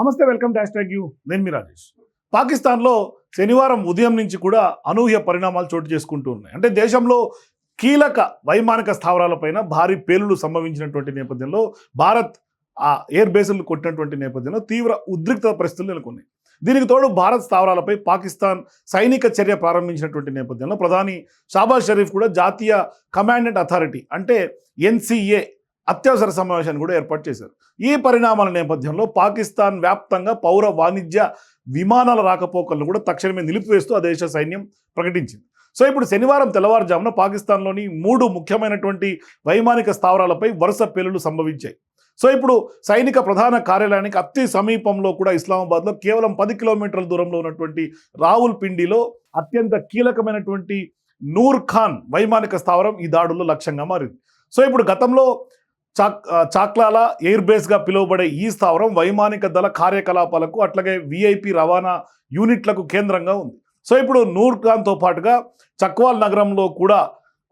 నమస్తే welcome dash tag you. నేను మీ రాజేష్. పాకిస్తాన్లో శనివారం ఉదయం నుంచి కూడా అనూహ్య పరిణామాలు చోటు చేసుకుంటూ ఉన్నాయి. అంటే దేశంలో కీలక వైమానిక స్థావరాలపైన భారీ పేలులు సంభవించినటువంటి నేపథ్యంలో భారత్ ఆ ఎయిర్ బేసులు కొట్టినటువంటి నేపథ్యంలో తీవ్ర ఉద్రిక్త పరిస్థితులు నెలకొన్నాయి. దీనికి తోడు భారత్ స్థావరాలపై పాకిస్తాన్ సైనిక చర్య ప్రారంభించినటువంటి నేపథ్యంలో ప్రధాని షాబాజ్ షరీఫ్ కూడా జాతీయ కమాండెంట్ అథారిటీ అంటే ఎన్సీఏ అత్యవసర సమావేశాన్ని కూడా ఏర్పాటు చేశారు. ఈ పరిణామాల నేపథ్యంలో పాకిస్తాన్ వ్యాప్తంగా పౌర వాణిజ్య విమానాల రాకపోకలను కూడా తక్షణమే నిలిపివేస్తూ ఆ దేశ సైన్యం ప్రకటించింది. సో ఇప్పుడు శనివారం తెల్లవారుజామున పాకిస్తాన్లోని మూడు ముఖ్యమైనటువంటి వైమానిక స్థావరాలపై వరుస పేలులు సంభవించాయి. సో ఇప్పుడు సైనిక ప్రధాన కార్యాలయానికి అతి సమీపంలో కూడా ఇస్లామాబాద్లో కేవలం పది కిలోమీటర్ల దూరంలో ఉన్నటువంటి రావుల్ పిండిలో అత్యంత కీలకమైనటువంటి నూర్ ఖాన్ వైమానిక స్థావరం ఈ దాడుల్లో లక్ష్యంగా మారింది. సో ఇప్పుడు గతంలో చాక్ చాక్లాల ఎయిర్ బేస్గా పిలువబడే ఈ స్థావరం వైమానిక దళ కార్యకలాపాలకు అట్లాగే విఐపి రవాణా యూనిట్లకు కేంద్రంగా ఉంది. సో ఇప్పుడు నూర్ ఖాన్తో పాటుగా చక్వాల్ నగరంలో కూడా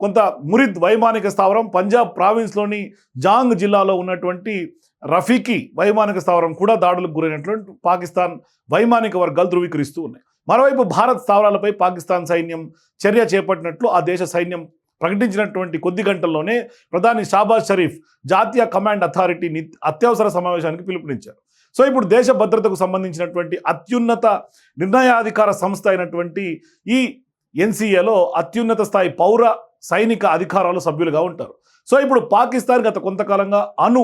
కొంత మురిద్ వైమానిక స్థావరం పంజాబ్ ప్రావిన్స్లోని జాంగ్ జిల్లాలో ఉన్నటువంటి రఫీకి వైమానిక స్థావరం కూడా దాడులకు గురైనటువంటి పాకిస్తాన్ వైమానిక వర్గాలు ధృవీకరిస్తూ ఉన్నాయి. మరోవైపు భారత్ స్థావరాలపై పాకిస్తాన్ సైన్యం చర్య చేపట్టినట్లు ఆ దేశ సైన్యం ప్రకటించినటువంటి కొద్ది గంటల్లోనే ప్రధాని షాబాజ్ షరీఫ్ జాతీయ కమాండ్ అథారిటీని అత్యవసర సమావేశానికి పిలుపునిచ్చారు. సో ఇప్పుడు దేశ భద్రతకు సంబంధించినటువంటి అత్యున్నత నిర్ణయాధికార సంస్థ అయినటువంటి ఈ ఎన్సీఏలో అత్యున్నత స్థాయి పౌర సైనిక అధికారాలు సభ్యులుగా ఉంటారు. సో ఇప్పుడు పాకిస్తాన్ గత కొంతకాలంగా అణు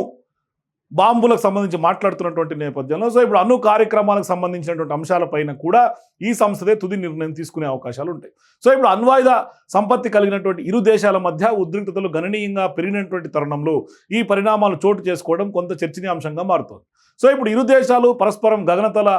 బాంబులకు సంబంధించి మాట్లాడుతున్నటువంటి నేపథ్యంలో. సో ఇప్పుడు అణు కార్యక్రమాలకు సంబంధించినటువంటి అంశాలపైన కూడా ఈ సంస్థదే తుది నిర్ణయం తీసుకునే అవకాశాలు ఉంటాయి. సో ఇప్పుడు అణ్వాయుధ సంపత్తి కలిగినటువంటి ఇరు దేశాల మధ్య ఉద్రిక్తతలు గణనీయంగా పెరిగినటువంటి తరుణంలో ఈ పరిణామాలు చోటు చేసుకోవడం కొంత చర్చనీయాంశంగా మారుతుంది. సో ఇప్పుడు ఇరు దేశాలు పరస్పరం గగనతల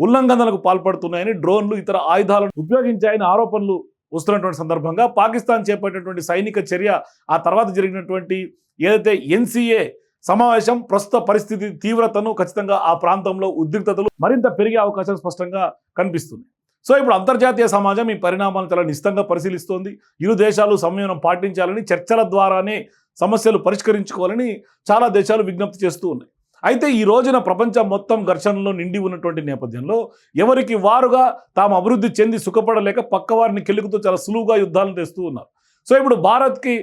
ఉల్లంఘనలకు పాల్పడుతున్నాయని డ్రోన్లు ఇతర ఆయుధాలను ఉపయోగించాయని ఆరోపణలు వస్తున్నటువంటి సందర్భంగా పాకిస్తాన్ చేపట్టినటువంటి సైనిక చర్య ఆ తర్వాత జరిగినటువంటి ఏదైతే ఎన్సీఏ సమావేశం ప్రస్తుత పరిస్థితి తీవ్రతను ఖచ్చితంగా ఆ ప్రాంతంలో ఉద్రిక్తతలు మరింత పెరిగే అవకాశం స్పష్టంగా కనిపిస్తుంది సో ఇప్పుడు అంతర్జాతీయ సమాజం ఈ పరిణామాలను చాలా నిశ్చితంగా పరిశీలిస్తోంది. ఇరు దేశాలు సంయమనం పాటించాలని చర్చల ద్వారానే సమస్యలు పరిష్కరించుకోవాలని చాలా దేశాలు విజ్ఞప్తి చేస్తూ ఉన్నాయి. అయితే ఈ రోజున ప్రపంచం మొత్తం ఘర్షణలో నిండి ఉన్నటువంటి నేపథ్యంలో ఎవరికి వారుగా తాము అభివృద్ధి చెంది సుఖపడలేక పక్కవారిని కెలుకుతూ చాలా సులువుగా యుద్ధాలను తెస్తూ ఉన్నారు. సో ఇప్పుడు భారత్కి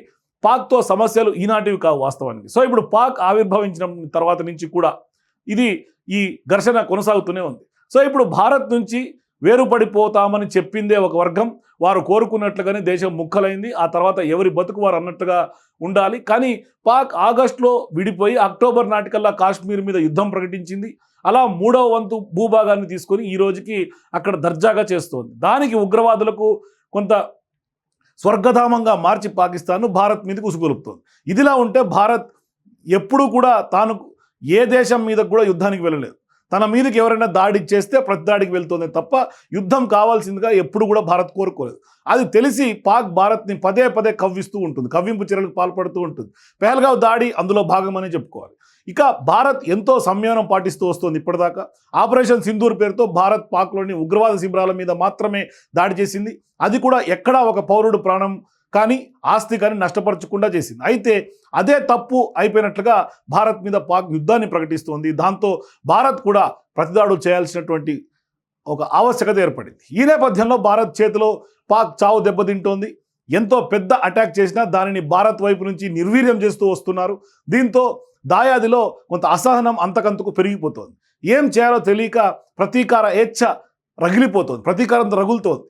పాక్తో సమస్యలు ఈనాటివి కావు వాస్తవానికి. సో ఇప్పుడు పాక్ ఆవిర్భవించిన తర్వాత నుంచి కూడా ఇది ఈ ఘర్షణ కొనసాగుతూనే ఉంది. సో ఇప్పుడు భారత్ నుంచి వేరుపడిపోతామని చెప్పిందే ఒక వర్గం. వారు కోరుకున్నట్లుగానే దేశం ముక్కలైంది. ఆ తర్వాత ఎవరి బతుకు వారు అన్నట్టుగా ఉండాలి. కానీ పాక్ ఆగస్టులో విడిపోయి అక్టోబర్ నాటికల్లా కాశ్మీర్ మీద యుద్ధం ప్రకటించింది. అలా మూడవ వంతు భూభాగాన్ని తీసుకొని ఈ రోజుకి అక్కడ దర్జాగా చేస్తోంది. దానికి ఉగ్రవాదులకు కొంత స్వర్గధామంగా మార్చి పాకిస్తాన్ను భారత్ మీదకి ఉసుగొలుపుతోంది. ఇదిలా ఉంటే భారత్ ఎప్పుడూ కూడా తాను ఏ దేశం మీద కూడా యుద్ధానికి వెళ్ళలేదు. తన మీదకి ఎవరైనా దాడి చేస్తే ప్రతిదాడికి వెళ్తుంది తప్ప యుద్ధం కావాల్సిందిగా ఎప్పుడు కూడా భారత్ కోరుకోలేదు. అది తెలిసి పాక్ భారత్ని పదే పదే కవ్విస్తూ ఉంటుంది. కవ్వింపు చర్యలకు పాల్పడుతూ ఉంటుంది. పెహల్గావ్ దాడి అందులో భాగమని చెప్పుకోవాలి. ఇక భారత్ ఎంతో సంయమనం పాటిస్తూ వస్తుంది ఇప్పటిదాకా. ఆపరేషన్ సింధూర్ పేరుతో భారత్ పాక్లోని ఉగ్రవాద శిబిరాల మీద మాత్రమే దాడి చేసింది. అది కూడా ఎక్కడా ఒక పౌరుడు ప్రాణం కానీ ఆస్తి కానీ నష్టపరచకుండా చేసింది. అయితే అదే తప్పు అయిపోయినట్లుగా భారత్ మీద పాక్ యుద్ధాన్ని ప్రకటిస్తోంది. దాంతో భారత్ కూడా ప్రతిదాడు చేయాల్సినటువంటి ఒక ఆవశ్యకత ఏర్పడింది. ఈ నేపథ్యంలో భారత్ చేతిలో పాక్ చావు దెబ్బతింటోంది. ఎంతో పెద్ద అటాక్ చేసినా దానిని భారత్ వైపు నుంచి నిర్వీర్యం చేస్తూ వస్తున్నారు. దీంతో దాయాదిలో కొంత అసహనం అంతకంతకు పెరిగిపోతోంది. ఏం చేయాలో తెలియక ప్రతీకార ఏచ్ఛ రగిలిపోతుంది ప్రతీకారంతో రగులుతోంది.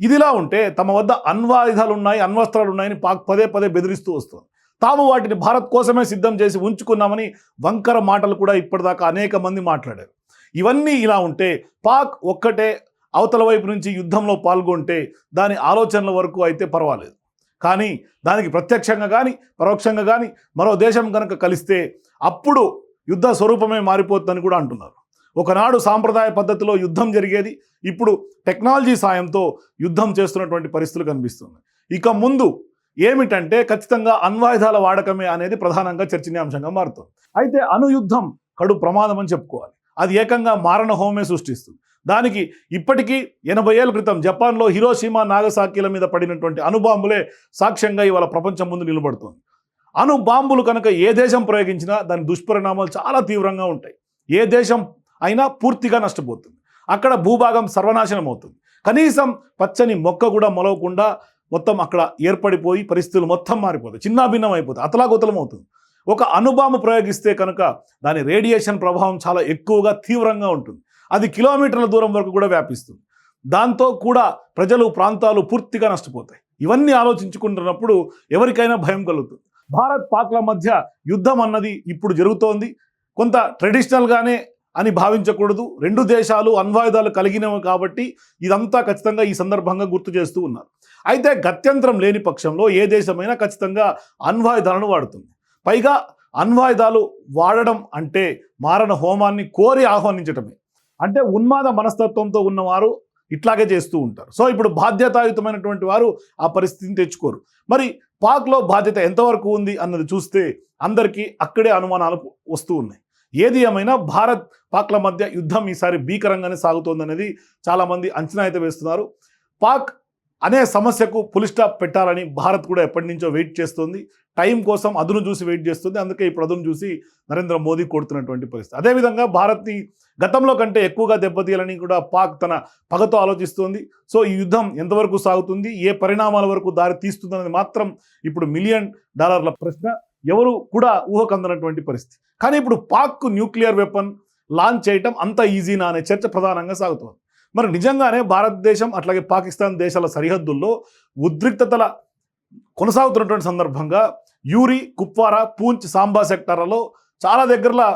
ఇదిలా ఉంటే తమ వద్ద అణ్వాయుధాలు ఉన్నాయి అణ్వస్త్రాలు ఉన్నాయని పాక్ పదే పదే బెదిరిస్తూ వస్తుంది. తాము వాటిని భారత్ కోసమే సిద్ధం చేసి ఉంచుకున్నామని వంకర మాటలు కూడా ఇప్పటిదాకా అనేక మంది మాట్లాడారు. ఇవన్నీ ఇలా ఉంటే పాక్ ఒక్కటే అవతల వైపు నుంచి యుద్ధంలో పాల్గొంటే దాని ఆలోచనల వరకు అయితే పర్వాలేదు. కానీ దానికి ప్రత్యక్షంగా కానీ పరోక్షంగా కానీ మరో దేశం కనుక కలిస్తే అప్పుడు యుద్ధ స్వరూపమే మారిపోతుందని కూడా అంటున్నారు. ఒకనాడు సాంప్రదాయ పద్ధతిలో యుద్ధం జరిగేది. ఇప్పుడు టెక్నాలజీ సాయంతో యుద్ధం చేస్తున్నటువంటి పరిస్థితులు కనిపిస్తుంది ఇక ముందు ఏమిటంటే ఖచ్చితంగా అణ్వాయుధాల వాడకమే అనేది ప్రధానంగా చర్చనీయాంశంగా మారుతుంది. అయితే అణుయుద్ధం కడు ప్రమాదం అని చెప్పుకోవాలి. అది ఏకంగా మారణ హోమే సృష్టిస్తుంది. దానికి ఇప్పటికీ ఎనభై ఏళ్ళ క్రితం జపాన్లో హిరోసీమా నాగసాకిల మీద పడినటువంటి అణుబాంబులే సాక్ష్యంగా ఇవాళ ప్రపంచం ముందు నిలబడుతుంది. అనుబాంబులు కనుక ఏ దేశం ప్రయోగించినా దాని దుష్పరిణామాలు చాలా తీవ్రంగా ఉంటాయి. ఏ దేశం అయినా పూర్తిగా నష్టపోతుంది. అక్కడ భూభాగం సర్వనాశనం అవుతుంది. కనీసం పచ్చని మొక్క కూడా మొలవకుండా మొత్తం అక్కడ ఏర్పడిపోయి పరిస్థితులు మొత్తం మారిపోతాయి. చిన్నాభిన్నం అయిపోతాయి. అతలాకుతలం అవుతుంది. ఒక అణుబాంబు ప్రయోగిస్తే కనుక దాని రేడియేషన్ ప్రభావం చాలా ఎక్కువగా తీవ్రంగా ఉంటుంది. అది కిలోమీటర్ల దూరం వరకు కూడా వ్యాపిస్తుంది. దాంతో కూడా ప్రజలు ప్రాంతాలు పూర్తిగా నష్టపోతాయి. ఇవన్నీ ఆలోచించుకుంటున్నప్పుడు ఎవరికైనా భయం కలుగుతుంది. భారత్ పాక్ల మధ్య యుద్ధం అన్నది ఇప్పుడు జరుగుతోంది. కొంత ట్రెడిషనల్గానే అని భావించకూడదు. రెండు దేశాలు అణ్వాయుధాలు కలిగినవి కాబట్టి ఇదంతా ఖచ్చితంగా ఈ సందర్భంగా గుర్తు చేస్తూ ఉన్నారు. అయితే గత్యంతరం లేని పక్షంలో ఏ దేశమైనా ఖచ్చితంగా అణ్వాయుధాలను వాడుతుంది. పైగా అణ్వాయుధాలు వాడడం అంటే మారణ హోమాన్ని కోరి ఆహ్వానించటమే. అంటే ఉన్మాద మనస్తత్వంతో ఉన్నవారు ఇట్లాగే చేస్తూ ఉంటారు. సో ఇప్పుడు బాధ్యతాయుతమైనటువంటి వారు ఆ పరిస్థితిని తెచ్చుకోరు. మరి పాక్లో బాధ్యత ఎంతవరకు ఉంది అన్నది చూస్తే అందరికీ అక్కడే అనుమానాలు వస్తూ ఉన్నాయి. ఏది ఏమైనా భారత్ పాక్ల మధ్య యుద్ధం ఈసారి భీకరంగానే సాగుతోందనేది చాలామంది అంచనా అయితే వేస్తున్నారు. పాక్ అనే సమస్యకు పులి స్టాప్ పెట్టాలని భారత్ కూడా ఎప్పటి నుంచో వెయిట్ చేస్తుంది. టైం కోసం అదును చూసి వెయిట్ చేస్తుంది. అందుకే ఇప్పుడు అదును చూసి నరేంద్ర మోదీ కొడుతున్నటువంటి పరిస్థితి. అదేవిధంగా భారత్ని గతంలో కంటే ఎక్కువగా దెబ్బతీయాలని కూడా పాక్ తన పగతో ఆలోచిస్తోంది. సో ఈ యుద్ధం ఎంతవరకు సాగుతుంది? ఏ పరిణామాల వరకు దారి తీస్తుందనేది మాత్రం ఇప్పుడు మిలియన్ డాలర్ల ప్రశ్న. ఎవరు కూడా ఊహకందనటువంటి పరిస్థితి. కానీ ఇప్పుడు పాక్ న్యూక్లియర్ వెపన్ లాంచ్ చేయటం అంత ఈజీనా అనే చర్చ ప్రధానంగా సాగుతోంది. మరి నిజంగానే భారతదేశం అట్లాగే పాకిస్తాన్ దేశాల సరిహద్దుల్లో ఉద్రిక్తతల కొనసాగుతున్నటువంటి సందర్భంగా యూరి కుప్వారా పూంచ్ సాంబా సెక్టార్లలో చాలా దగ్గరలో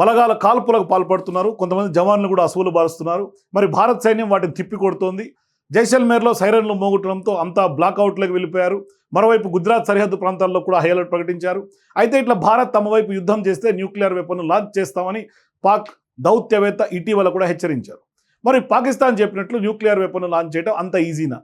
బలగాల కాల్పులకు పాల్పడుతున్నారు. కొంతమంది జవాన్లు కూడా అసువులు బారుస్తున్నారు. మరి భారత్ సైన్యం వాటిని తిప్పికొడుతోంది. జైసల్మేర్లో సైరన్లు మోగొట్టడంతో అంతా బ్లాక్అవుట్లోకి వెళ్ళిపోయారు. మరోవైపు గుజరాత్ సరిహద్దు ప్రాంతాల్లో కూడా హై అలర్ట్ ప్రకటించారు. అయితే ఇట్లా భారత్ తమ వైపు యుద్ధం చేస్తే న్యూక్లియర్ వెపన్ను లాంచ్ చేస్తామని పాక్ దౌత్యవేత్త ఇటీవల కూడా హెచ్చరించారు. మరి పాకిస్తాన్ చెప్పినట్లు న్యూక్లియర్ వెపన్ను లాంచ్ చేయడం అంత ఈజీనా?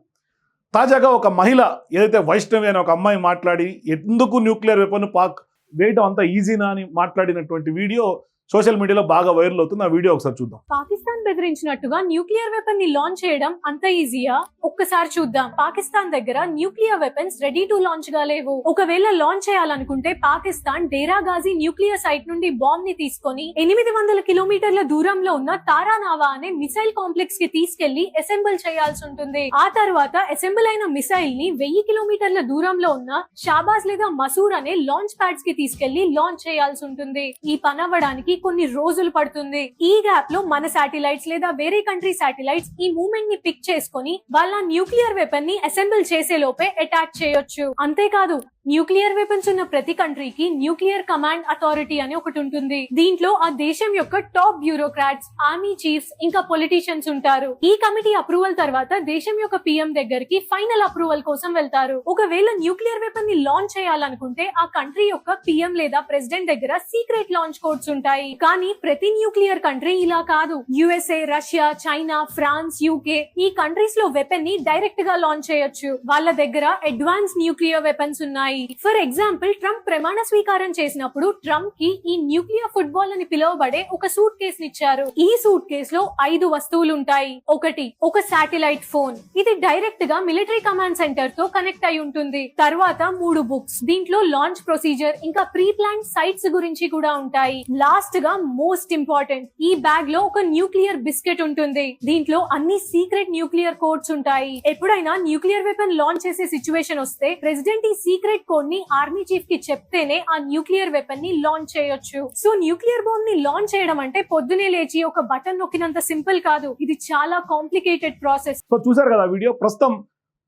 తాజాగా ఒక మహిళ ఏదైతే వైష్ణవి అనే ఒక అమ్మాయి మాట్లాడి ఎందుకు న్యూక్లియర్ వెపన్ పాక్ వేయటం అంత ఈజీనా? అని మాట్లాడినటువంటి వీడియో సోషల్ మీడియాలో బాగా వైరల్ అవుతుంది. ఆ వీడియో ఒకసారి చూద్దాం. పాకిస్తాన్ బెదిరించినట్టుగా న్యూక్లియర్ వెపన్ని లాంచ్ చేయడం అంత ఈజీయా? ఒక్కసారి చూద్దాం. పాకిస్తాన్ దగ్గర న్యూక్లియర్ వెపన్స్ రెడీ టు లాంచ్గా లేవు. ఒకవేళ లాంచ్ చేయాలనుకుంటే పాకిస్తాన్ డేరా గాజీ న్యూక్లియర్ సైట్ నుండి బాంబ్ని తీసుకొని ఎనిమిది వందల కిలోమీటర్ల దూరంలో ఉన్న తారానావా అనే మిసైల్ కాంప్లెక్స్కి తీసుకెళ్ళి అసెంబుల్ చేయాల్సి ఉంటుంది. ఆ తర్వాత అసెంబుల్ అయిన మిసైల్ని వెయ్యి కిలోమీటర్ల దూరంలో ఉన్న షాబాజ్ లేదా మసూర్ అనే లాంచ్ ప్యాడ్స్కి తీసుకెళ్ళి లాంచ్ చేయాల్సి ఉంటుంది. ఈ పని అవ్వడానికి కొన్ని రోజులు పడుతుంది. ఈ గ్యాప్లో మన శాటిలైట్స్ లేదా వేరే కంట్రీ శాటిలైట్స్ ఈ మూమెంట్ని పిక్ చేసుకొని వాళ్ళ న్యూక్లియర్ వెపన్ని అసెంబుల్ చేసే లోపే అటాక్ చేయొచ్చు. అంతేకాదు న్యూక్లియర్ వెపన్స్ ఉన్న ప్రతి కంట్రీకి న్యూక్లియర్ కమాండ్ అథారిటీ అని ఒకటి ఉంటుంది. దీంట్లో ఆ దేశం యొక్క టాప్ బ్యూరోక్రాట్స్ ఆర్మీ చీఫ్స్ ఇంకా పొలిటీషియన్స్ ఉంటారు. ఈ కమిటీ అప్రూవల్ తర్వాత దేశం యొక్క పిఎం దగ్గరికి ఫైనల్ అప్రూవల్ కోసం వెళ్తారు. ఒకవేళ న్యూక్లియర్ వెపన్ని లాంచ్ చేయాలనుకుంటే ఆ కంట్రీ యొక్క పిఎం లేదా ప్రెసిడెంట్ దగ్గర సీక్రెట్ లాంచ్ కోడ్స్ ఉంటాయి. కానీ ప్రతి న్యూక్లియర్ కంట్రీ ఇలా కాదు. USA Russia China France UK ఈ కంట్రీస్లో వెపన్ని డైరెక్ట్గా లాంచ్ చేయొచ్చు. వాళ్ళ దగ్గర అడ్వాన్స్ న్యూక్లియర్ వెపన్స్ ఉన్నాయి. ఫర్ ఎగ్జాంపుల్ ట్రంప్ ప్రమాణ స్వీకారం చేసినప్పుడు ట్రంప్కి ఈ న్యూక్లియర్ ఫుట్బాల్ అని పిలువబడే ఒక సూట్ కేస్ ఇచ్చారు. ఈ సూట్ కేస్లో ఐదు వస్తువులు ఉంటాయి. ఒకటి ఒక శాటిలైట్ ఫోన్ ఇది డైరెక్ట్గా మిలిటరీ కమాండ్ సెంటర్తో కనెక్ట్ అయి ఉంటుంది. తర్వాత మూడు బుక్స్ దీంట్లో లాంచ్ ప్రొసీజర్ ఇంకా ప్రీ ప్లాన్ సైట్స్ గురించి కూడా ఉంటాయి. లాస్ట్ గా మోస్ట్ ఇంపార్టెంట్ ఈ బ్యాగ్లో ఒక న్యూక్లియర్ బిస్కెట్ ఉంటుంది. దీంట్లో అన్ని సీక్రెట్ న్యూక్లియర్ కోడ్స్ ఉంటాయి. ఎప్పుడైనా న్యూక్లియర్ వెపన్ లాంచ్ చేసే సిచ్యువేషన్ వస్తే ప్రెసిడెంట్ ఈ సీక్రెట్ కోడ్ని ఆర్మీ చీఫ్కి చెప్తేనే ఆ న్యూక్లియర్ వెపన్ని లాంచ్ చేయొచ్చు. సో న్యూక్లియర్ బాంబ్ని లాంచ్ చేయడం అంటే పొద్దునే లేచి ఒక బటన్ నొక్కినంత సింపుల్ కాదు. ఇది చాలా కాంప్లికేటెడ్ ప్రాసెస్ సో చూసారు కదా వీడియో ప్రస్తుతం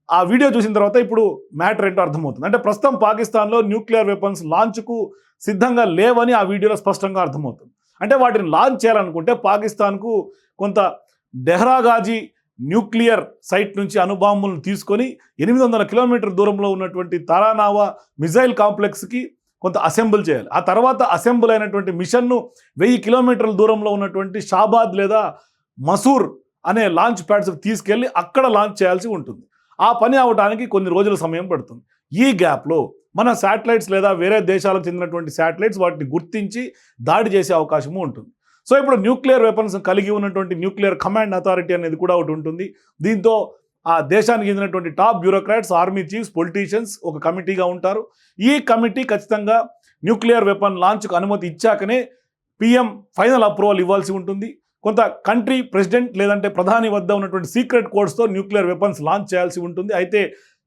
ఆ వీడియో చూసిన తర్వాత ఇప్పుడు మ్యాటర్ ఏంటో అర్థమవుతుంది. అంటే ప్రస్తుతం పాకిస్తాన్లో న్యూక్లియర్ వెపన్స్ లాంచ్కు సిద్ధంగా లేవని ఆ వీడియోలో స్పష్టంగా అర్థమవుతుంది. అంటే వాటిని లాంచ్ చేయాలనుకుంటే పాకిస్తాన్కు కొంత డెహ్రాగాజీ న్యూక్లియర్ సైట్ నుంచి అణుబాంబులను తీసుకొని ఎనిమిది వందల కిలోమీటర్ దూరంలో ఉన్నటువంటి తారానావా మిజైల్ కాంప్లెక్స్కి కొంత అసెంబుల్ చేయాలి. ఆ తర్వాత అసెంబుల్ అయినటువంటి మిషన్ను వెయ్యి కిలోమీటర్ల దూరంలో ఉన్నటువంటి షాబాద్ లేదా మసూర్ అనే లాంచ్ ప్యాడ్స్కి తీసుకెళ్ళి అక్కడ లాంచ్ చేయాల్సి ఉంటుంది. ఆ పని అవడానికి కొన్ని రోజుల సమయం పడుతుంది. ఈ గ్యాప్లో మన శాటిలైట్స్ లేదా వేరే దేశాలకు చెందినటువంటి శాటిలైట్స్ వాటిని గుర్తించి దాడి చేసే అవకాశము ఉంటుంది. సో ఇప్పుడు న్యూక్లియర్ వెపన్స్ కలిగి ఉన్నటువంటి న్యూక్లియర్ కమాండ్ అథారిటీ అనేది కూడా ఒకటి ఉంటుంది. దీంతో ఆ దేశానికి చెందినటువంటి top bureaucrats army chiefs politicians ఒక కమిటీగా ఉంటారు. ఈ కమిటీ ఖచ్చితంగా న్యూక్లియర్ వెపన్ లాంచ్కు అనుమతి ఇచ్చాకనే పిఎం ఫైనల్ అప్రూవల్ ఇవ్వాల్సి ఉంటుంది. కొంత కంట్రీ ప్రెసిడెంట్ లేదంటే ప్రధాని వద్ద ఉన్నటువంటి సీక్రెట్ కోడ్స్తో న్యూక్లియర్ వెపన్స్ లాంచ్ చేయాల్సి ఉంటుంది. అయితే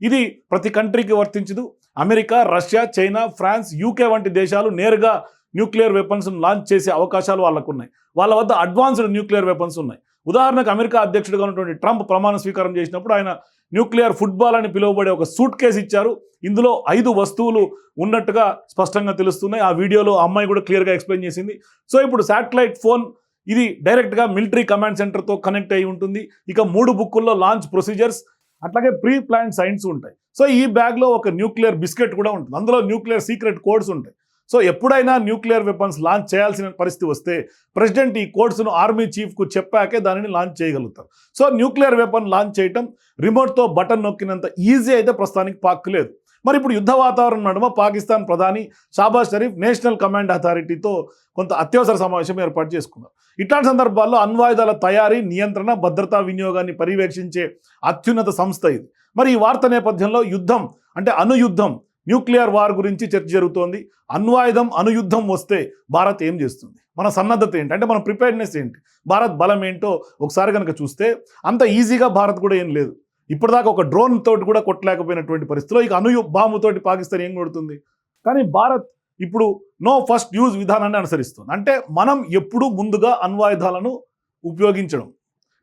ఇది ప్రతి కంట్రీకి వర్తించదు. America Russia China France UK వంటి దేశాలు నేరుగా న్యూక్లియర్ వెపన్స్ను లాంచ్ చేసే అవకాశాలు వాళ్ళకు ఉన్నాయి వాళ్ళ వద్ద అడ్వాన్స్డ్ న్యూక్లియర్ వెపన్స్ ఉన్నాయి. ఉదాహరణకు అమెరికా అధ్యక్షుడిగా ఉన్నటువంటి ట్రంప్ ప్రమాణ స్వీకారం చేసినప్పుడు ఆయన న్యూక్లియర్ ఫుట్బాల్ అని పిలువబడే ఒక సూట్ కేసు ఇచ్చారు. ఇందులో ఐదు వస్తువులు ఉన్నట్టుగా స్పష్టంగా తెలుస్తున్నాయి. ఆ వీడియోలో అమ్మాయి కూడా క్లియర్గా ఎక్స్ప్లెయిన్ చేసింది. సో ఇప్పుడు శాటిలైట్ ఫోన్ ఇది డైరెక్ట్గా మిలిటరీ కమాండ్ సెంటర్తో కనెక్ట్ అయి ఉంటుంది. ఇక మూడు బుక్కుల్లో లాంచ్ ప్రొసీజర్స్ అట్లాగే ప్రీ ప్లాన్ సైన్స్ ఉంటాయి. సో ఈ బ్యాగ్లో ఒక న్యూక్లియర్ బిస్కెట్ కూడా ఉంటుంది. అందులో న్యూక్లియర్ సీక్రెట్ కోడ్స్ ఉంటాయి. సో ఎప్పుడైనా న్యూక్లియర్ వెపన్స్ లాంచ్ చేయాల్సిన పరిస్థితి వస్తే ప్రెసిడెంట్ ఈ కోడ్స్ను ఆర్మీ చీఫ్కు చెప్పాకే దానిని లాంచ్ చేయగలుగుతారు. సో న్యూక్లియర్ వెపన్ లాంచ్ చేయటం రిమోట్తో బటన్ నొక్కినంత ఈజీ అయితే ప్రస్తుతానికి పాక్ లేదు. మరి ఇప్పుడు యుద్ధ వాతావరణం నడుమ పాకిస్తాన్ ప్రధాని షాబాజ్ షరీఫ్ నేషనల్ కమాండ్ అథారిటీతో కొంత అత్యవసర సమావేశం ఏర్పాటు చేసుకున్నారు. ఇట్లాంటి సందర్భాల్లో అణ్వాయుధాల తయారీ నియంత్రణ భద్రతా వినియోగాన్ని పర్యవేక్షించే అత్యున్నత సంస్థ ఇది. మరి ఈ వార్త నేపథ్యంలో యుద్ధం అంటే అనుయుద్ధం న్యూక్లియర్ వార్ గురించి చర్చ జరుగుతోంది. అణ్వాయుధం అనుయుద్ధం వస్తే భారత్ ఏం చేస్తుంది? మన సన్నద్ధత ఏంటి? అంటే మన ప్రిపేర్నెస్ ఏంటి? భారత్ బలం ఏంటో ఒకసారి కనుక చూస్తే అంత ఈజీగా భారత్ కూడా ఏం లేదు. ఇప్పటిదాకా ఒక డ్రోన్ తోటి కూడా కొట్టలేకపోయినటువంటి పరిస్థితిలో ఇక అణు బాంబుతోటి పాకిస్తాన్ ఏం కొడుతుంది? కానీ భారత్ ఇప్పుడు నో ఫస్ట్ యూజ్ విధానాన్ని అనుసరిస్తుంది. అంటే మనం ఎప్పుడు ముందుగా అణ్వాయుధాలను ఉపయోగించడం.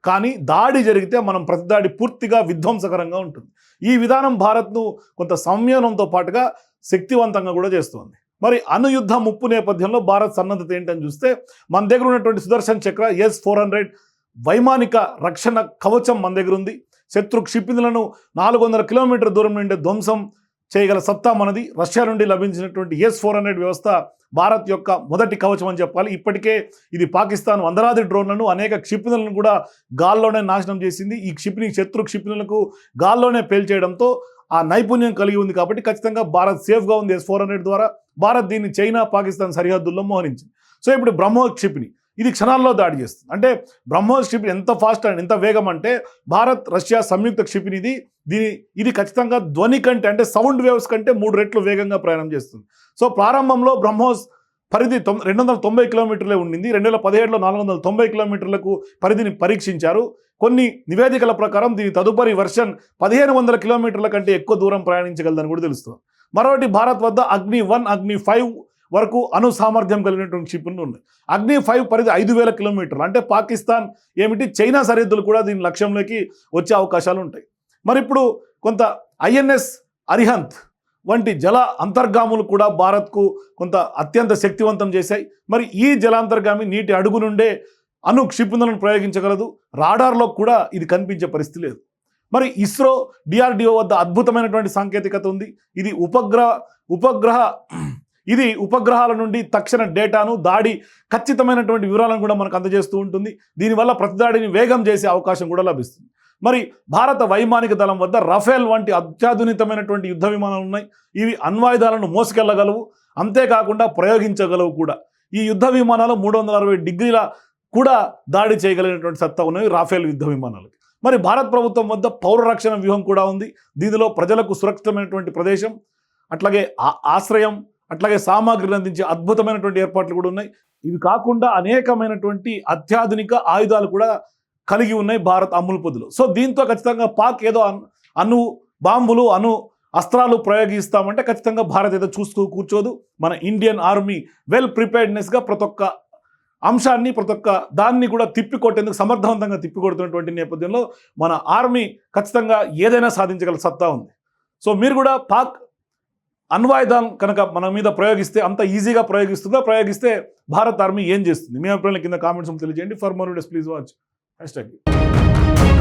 కానీ దాడి జరిగితే మనం ప్రతిదాడి పూర్తిగా విధ్వంసకరంగా ఉంటుంది. ఈ విధానం భారత్ను కొంత సంయమనంతో పాటుగా శక్తివంతంగా కూడా చేస్తుంది. మరి అణుయుద్ధ ముప్పు నేపథ్యంలో భారత్ సన్నద్ధత ఏంటని చూస్తే మన దగ్గర ఉన్నటువంటి Sudarshan Chakra S four hundred వైమానిక రక్షణ కవచం మన దగ్గర ఉంది. శత్రు క్షిపణులను నాలుగు వందల కిలోమీటర్ దూరం నుండి ధ్వంసం చేయగల సత్తా మనది. రష్యా నుండి లభించినటువంటి ఎస్ ఫోర్ హండ్రెడ్ వ్యవస్థ భారత్ యొక్క మొదటి కవచం అని చెప్పాలి. ఇప్పటికే ఇది పాకిస్తాన్ వందలాది డ్రోన్లను అనేక క్షిపణులను కూడా గాల్లోనే నాశనం చేసింది. ఈ క్షిపణి శత్రు క్షిపణులకు గాల్లోనే పేల్చేయడంతో ఆ నైపుణ్యం కలిగి ఉంది కాబట్టి ఖచ్చితంగా భారత్ సేఫ్గా ఉంది ఎస్ ఫోర్ హండ్రెడ్ ద్వారా. భారత్ దీన్ని చైనా పాకిస్తాన్ సరిహద్దుల్లో మోహరించింది. సో ఇప్పుడు బ్రహ్మో క్షిపణి. ఇది క్షణాల్లో దాడి చేస్తుంది. అంటే బ్రహ్మోస్ క్షిపణి ఎంత ఫాస్ట్ అండ్ ఎంత వేగం అంటే భారత్ రష్యా సంయుక్త క్షిపణి ఇది దీని ఇది ఖచ్చితంగా ధ్వని కంటే అంటే సౌండ్ వేవ్స్ కంటే మూడు రెట్లు వేగంగా ప్రయాణం చేస్తుంది. సో ప్రారంభంలో బ్రహ్మోస్ పరిధి తొమ్ రెండు వందల తొంభై కిలోమీటర్లే ఉండింది. రెండు వేల పదిహేడులో నాలుగు వందల తొంభై కిలోమీటర్లకు పరిధిని పరీక్షించారు. కొన్ని నివేదికల ప్రకారం దీని తదుపరి వర్షన్ పదిహేను వందల కిలోమీటర్ల కంటే ఎక్కువ దూరం ప్రయాణించగలదని కూడా తెలుస్తుంది. మరొకటి భారత్ వద్ద అగ్ని వన్ అగ్ని ఫైవ్ వరకు అణు సామర్థ్యం కలిగినటువంటి క్షిపణులు ఉన్నాయి. అగ్ని ఫైవ్ పరిధి ఐదు వేల కిలోమీటర్లు. అంటే పాకిస్తాన్ ఏమిటి? చైనా సరిహద్దులు కూడా దీని లక్ష్యంలోకి వచ్చే అవకాశాలు ఉంటాయి. మరి ఇప్పుడు కొంత ఐఎన్ఎస్ అరిహంత్ వంటి జల అంతర్గాములు కూడా భారత్కు కొంత అత్యంత శక్తివంతం చేశాయి. మరి ఈ జలాంతర్గామి నీటి అడుగు నుండే అణు క్షిపణులను ప్రయోగించగలదు. రాడార్లో కూడా ఇది కనిపించే పరిస్థితి లేదు. మరి ఇస్రో డిఆర్డిఓ వద్ద అద్భుతమైనటువంటి సాంకేతికత ఉంది. ఇది ఉపగ్రహ ఉపగ్రహ ఇది ఉపగ్రహాల నుండి తక్షణ డేటాను దాడి ఖచ్చితమైనటువంటి వివరాలను కూడా మనకు అందజేస్తూ ఉంటుంది. దీనివల్ల ప్రతిదాడిని వేగం చేసే అవకాశం కూడా లభిస్తుంది. మరి భారత వైమానిక దళం వద్ద రఫేల్ వంటి అత్యాధునితమైనటువంటి యుద్ధ విమానాలు ఉన్నాయి. ఇవి అణ్వాయుధాలను మోసుకెళ్ళగలవు. అంతేకాకుండా ప్రయోగించగలవు కూడా. ఈ యుద్ధ విమానాలు మూడు వందల అరవై డిగ్రీల కూడా దాడి చేయగలిగినటువంటి సత్తా ఉన్నవి రాఫేల్ యుద్ధ విమానాలు మరి భారత ప్రభుత్వం వద్ద పౌర రక్షణ వ్యూహం కూడా ఉంది. దీనిలో ప్రజలకు సురక్షితమైనటువంటి ప్రదేశం అట్లాగే ఆ- ఆశ్రయం అట్లాగే సామాగ్రిని అందించే అద్భుతమైనటువంటి ఏర్పాట్లు కూడా ఉన్నాయి. ఇవి కాకుండా అనేకమైనటువంటి అత్యాధునిక ఆయుధాలు కూడా కలిగి ఉన్నాయి భారత్ అమ్ముల పొద్దులు సో దీంతో ఖచ్చితంగా పాక్ ఏదో అను బాంబులు అను అస్త్రాలు ప్రయోగిస్తామంటే ఖచ్చితంగా భారత్ ఏదో చూస్తూ కూర్చోదు. మన ఇండియన్ ఆర్మీ వెల్ ప్రిపేర్డ్నెస్గా ప్రతి ఒక్క అంశాన్ని ప్రతి ఒక్క దాన్ని కూడా తిప్పికొట్టేందుకు సమర్థవంతంగా తిప్పికొడుతున్నటువంటి నేపథ్యంలో మన ఆర్మీ ఖచ్చితంగా ఏదైనా సాధించగల సత్తా ఉంది. సో మీరు కూడా పాక్ అణ్వాయుధం కనుక మన మీద ప్రయోగిస్తే అంత ఈజీగా ప్రయోగిస్తుందా? ప్రయోగిస్తే భారత్ ఆర్మీ ఏం చేస్తుంది? మీ అభిప్రాయాల కింద కామెంట్స్ తెలియజేయండి. For more videos please watch hash tag